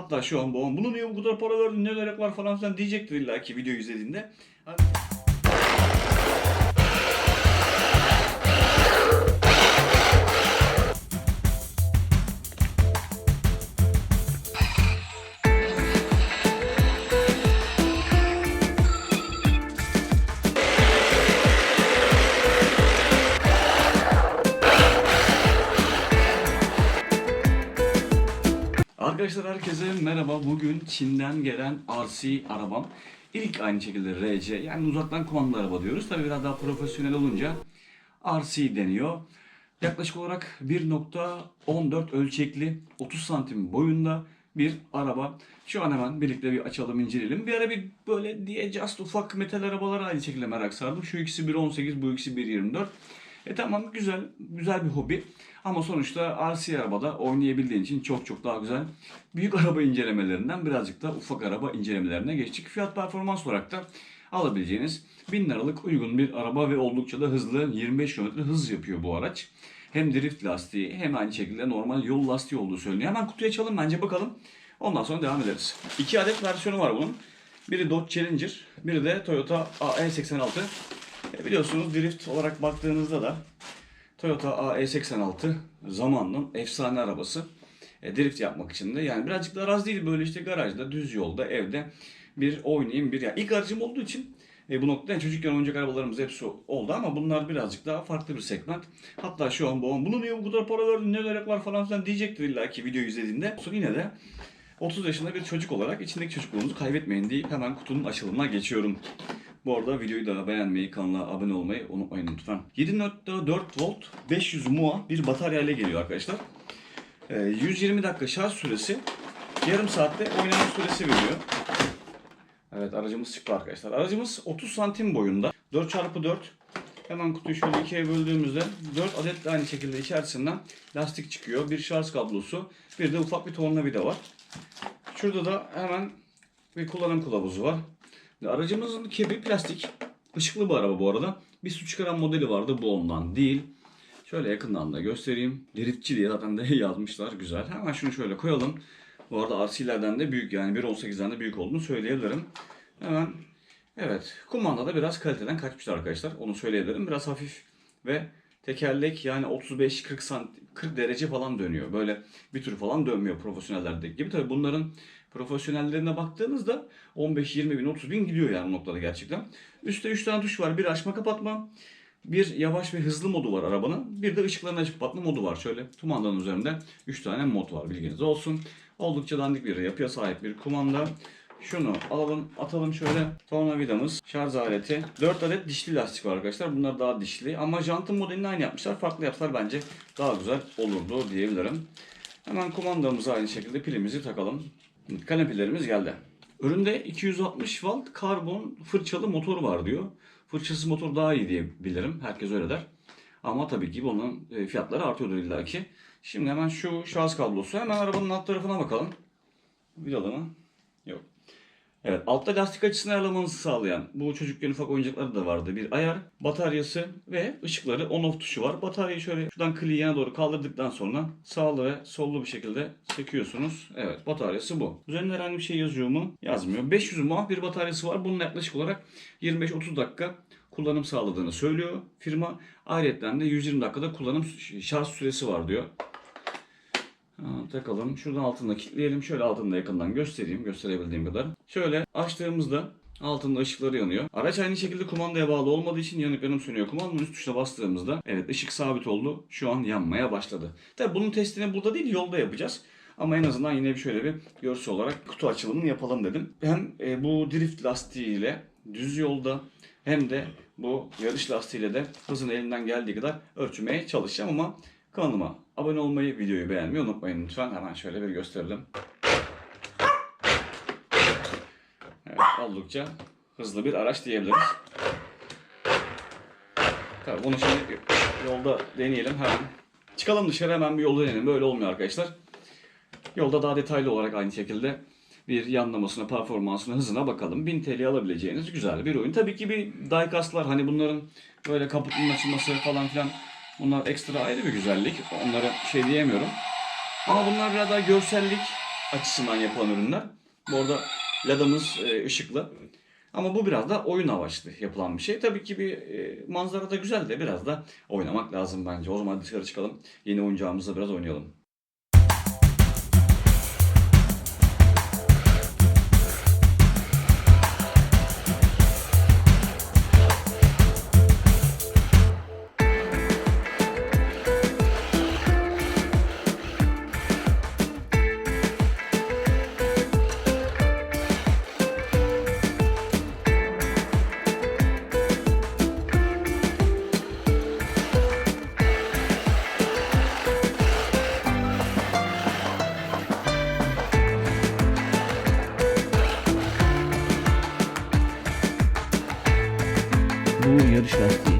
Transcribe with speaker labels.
Speaker 1: Hatta şu an babam bunu niye bu kadar para verdin ne gerek var falan filan diyecektir illa ki videoyu izlediğinde. Arkadaşlar herkese merhaba. Bugün Çin'den gelen RC arabam. İlk aynı şekilde RC yani uzaktan kumandalı araba diyoruz. Tabii biraz daha profesyonel olunca RC deniyor. Yaklaşık olarak 1.14 ölçekli 30 santim boyunda bir araba. Şu an hemen birlikte bir açalım inceleyelim. Bir ara bir böyle diye just ufak metal arabalara aynı şekilde merak sardım. Şu ikisi 1.18 bu ikisi 1.24. E tamam güzel güzel bir hobi. Ama sonuçta RC arabada oynayabildiğin için çok çok daha güzel. Büyük araba incelemelerinden birazcık da ufak araba incelemelerine geçtik. Fiyat performans olarak da alabileceğiniz 1000 liralık uygun bir araba ve oldukça da hızlı 25 km hız yapıyor bu araç. Hem drift lastiği hem aynı şekilde normal yol lastiği olduğu söyleniyor. Hemen kutuyu açalım bence bakalım. Ondan sonra devam ederiz. İki adet versiyonu var bunun. Biri Dodge Challenger, biri de Toyota AE86. E biliyorsunuz drift olarak baktığınızda da Toyota AE86 zamanının efsane arabası. E, drift yapmak için de yani birazcık da araz değil böyle işte garajda, düz yolda, evde bir oynayayım bir ya ilk aracım olduğu için e, bu noktada yani çocukken oyuncak arabalarımız hepsi oldu ama bunlar birazcık daha farklı bir segment. Hatta şu an babam bunu niye bu kadar para verdin ne gerek var falan filan diyecektir illa ki videoyu izlediğinde. Sonra yine de 30 yaşında bir çocuk olarak içindeki çocukluğunuzu kaybetmeyin deyip hemen kutunun açılımına geçiyorum. Bu arada videoyu da beğenmeyi, kanala abone olmayı unutmayın lütfen. 7.4 volt 500 mAh bir batarya ile geliyor arkadaşlar. Ee, 120 dakika şarj süresi, yarım saatte oynama süresi veriyor. Evet aracımız çıktı arkadaşlar. Aracımız 30 santim boyunda. 4x4 Hemen kutuyu şöyle ikiye böldüğümüzde 4 adet de aynı şekilde içerisinden lastik çıkıyor. Bir şarj kablosu, bir de ufak bir tornavida var. Şurada da hemen bir kullanım kılavuzu var. Aracımızın kebi plastik. Işıklı bir araba bu arada. Bir su çıkaran modeli vardı bu ondan değil. Şöyle yakından da göstereyim. Driftçi diye zaten de yazmışlar. Güzel. Hemen şunu şöyle koyalım. Bu arada RC'lerden de büyük yani 1.18'den de büyük olduğunu söyleyebilirim. Hemen evet kumanda da biraz kaliteden kaçmışlar arkadaşlar. Onu söyleyebilirim. Biraz hafif ve tekerlek yani 35-40 santim 40 derece falan dönüyor. Böyle bir tür falan dönmüyor profesyonellerdeki gibi. Tabii bunların profesyonellerine baktığınızda 15-20 bin 30 bin gidiyor yani bu noktada gerçekten. Üstte 3 tane tuş var. Bir açma kapatma. Bir yavaş ve hızlı modu var arabanın. Bir de ışıklarını açıp kapatma modu var. Şöyle kumandanın üzerinde 3 tane mod var bilginiz olsun. Oldukça dandik bir yapıya sahip bir kumanda. Şunu alalım atalım şöyle. Tornavidamız, şarj aleti. 4 adet dişli lastik var arkadaşlar. Bunlar daha dişli. Ama jantın modelini aynı yapmışlar. Farklı yapsalar bence daha güzel olurdu diyebilirim. Hemen kumandamıza aynı şekilde pilimizi takalım. Kanepelerimiz geldi. Üründe 260 watt karbon fırçalı motor var diyor. Fırçasız motor daha iyi diye bilirim. Herkes öyle der. Ama tabii ki bunun e, fiyatları artıyordur illaki. Şimdi hemen şu şarj kablosu. Hemen arabanın alt tarafına bakalım. Vidalı mı? Yok. Evet, altta lastik açısını ayarlamanızı sağlayan bu çocukken ufak oyuncakları da vardı. Bir ayar, bataryası ve ışıkları on off tuşu var. Bataryayı şöyle şuradan yana doğru kaldırdıktan sonra sağlı ve sollu bir şekilde çekiyorsunuz. Evet, bataryası bu. Üzerinde herhangi bir şey yazıyor mu? Yazmıyor. 500 mAh bir bataryası var. Bunun yaklaşık olarak 25-30 dakika kullanım sağladığını söylüyor firma. Ayrıca de 120 dakikada kullanım şarj süresi var diyor. Takalım. Şuradan altında kilitleyelim. Şöyle altında yakından göstereyim. Gösterebildiğim kadar. Şöyle açtığımızda altında ışıkları yanıyor. Araç aynı şekilde kumandaya bağlı olmadığı için yanıp yanıp sönüyor. Kumandanın üst tuşuna bastığımızda evet ışık sabit oldu. Şu an yanmaya başladı. Tabi bunun testini burada değil yolda yapacağız. Ama en azından yine bir şöyle bir görsel olarak kutu açılımını yapalım dedim. Hem e, bu drift lastiğiyle düz yolda hem de bu yarış lastiğiyle de hızını elinden geldiği kadar ölçmeye çalışacağım ama kanalıma abone olmayı, videoyu beğenmeyi unutmayın lütfen. Hemen şöyle bir gösterelim. Evet, oldukça hızlı bir araç diyebiliriz. Tabii bunu şimdi yolda deneyelim hemen. Çıkalım dışarı hemen bir yolda deneyelim. Böyle olmuyor arkadaşlar. Yolda daha detaylı olarak aynı şekilde bir yanlamasına, performansına, hızına bakalım. 1000 TL alabileceğiniz güzel bir oyun. Tabii ki bir diecastlar hani bunların böyle kaputunun açılması falan filan bunlar ekstra ayrı bir güzellik. Onlara şey diyemiyorum. Ama bunlar biraz daha görsellik açısından yapılan ürünler. Bu arada ladamız e, ışıklı. Ama bu biraz da oyun amaçlı yapılan bir şey. Tabii ki bir e, manzara da güzel de biraz da oynamak lazım bence. O zaman dışarı çıkalım. Yeni oyuncağımızla biraz oynayalım. Bu yarış lastiği.